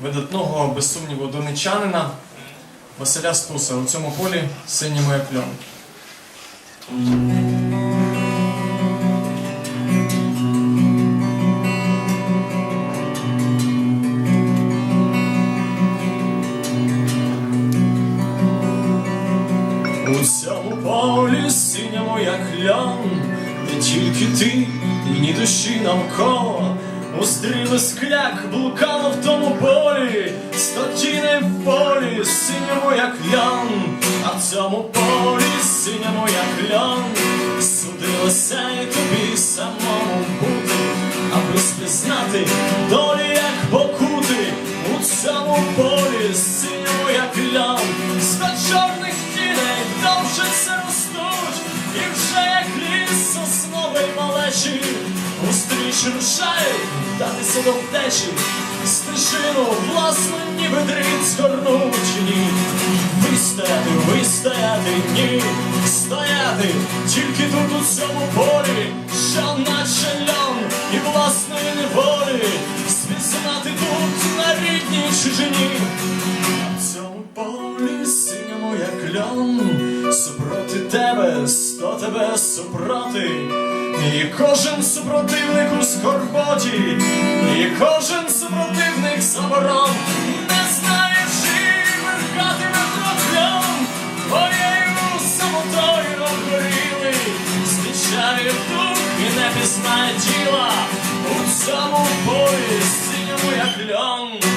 Видатного, без сумніву, донечанина Василя Стуса у цьому полі синій моя кльон. У цьому полі синя моя кльон, де тільки ти і ні душі навколо. Устріли скляк, блукало в тому полі, стотіни в полі, синьому, як льон, а в цьому полі синьому, як льон, судилося і тобі самому бути, аби спізнати долі, устріч рушають, датися до втечі, стежину власну ніби дріт згорнуть, ні, вистояти, вистояти, ні, стояти, тільки тут у цьому полі, що наче льон і власної неволі, спізнати тут на рідній чужині. В полі синя моя кльон, супроти тебе, сто тебе супроти, і кожен супротивник у скорботі, і кожен супротивник заборон, не знає, чим верхатиме прокльон, моєю самотою обгоріли, злічає дух і не пізнає тіла, у цьому полі синя моя кльон.